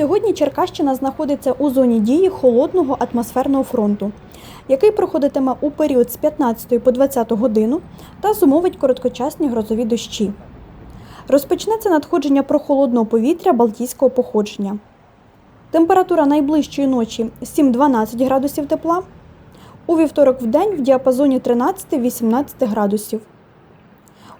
сьогодні Черкащина знаходиться у зоні дії холодного атмосферного фронту, який проходитиме у період з 15 по 20 годину та зумовить короткочасні грозові дощі. Розпочнеться надходження прохолодного повітря балтійського походження. Температура найближчої ночі 7-12 градусів тепла. У вівторок в день в діапазоні 13-18 градусів.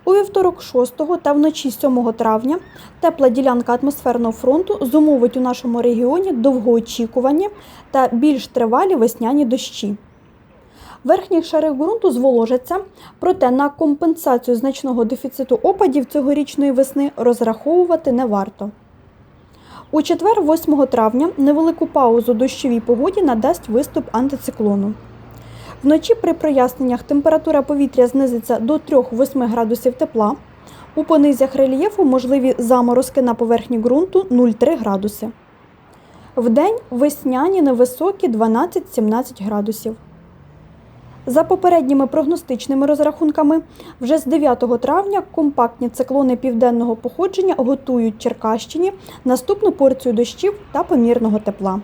У вівторок 6 та вночі 7 травня тепла ділянка атмосферного фронту зумовить у нашому регіоні довгоочікувані та більш тривалі весняні дощі. Верхні шари ґрунту зволожаться, проте на компенсацію значного дефіциту опадів цьогорічної весни розраховувати не варто. У четвер, 8 травня, невелику паузу дощовій погоді надасть виступ антициклону. Вночі при проясненнях температура повітря знизиться до 3-8 градусів тепла. У понизях рельєфу можливі заморозки на поверхні ґрунту 0,3 градуси. Вдень весняні невисокі 12-17 градусів. За попередніми прогностичними розрахунками, вже з 9 травня компактні циклони південного походження готують Черкащині наступну порцію дощів та помірного тепла.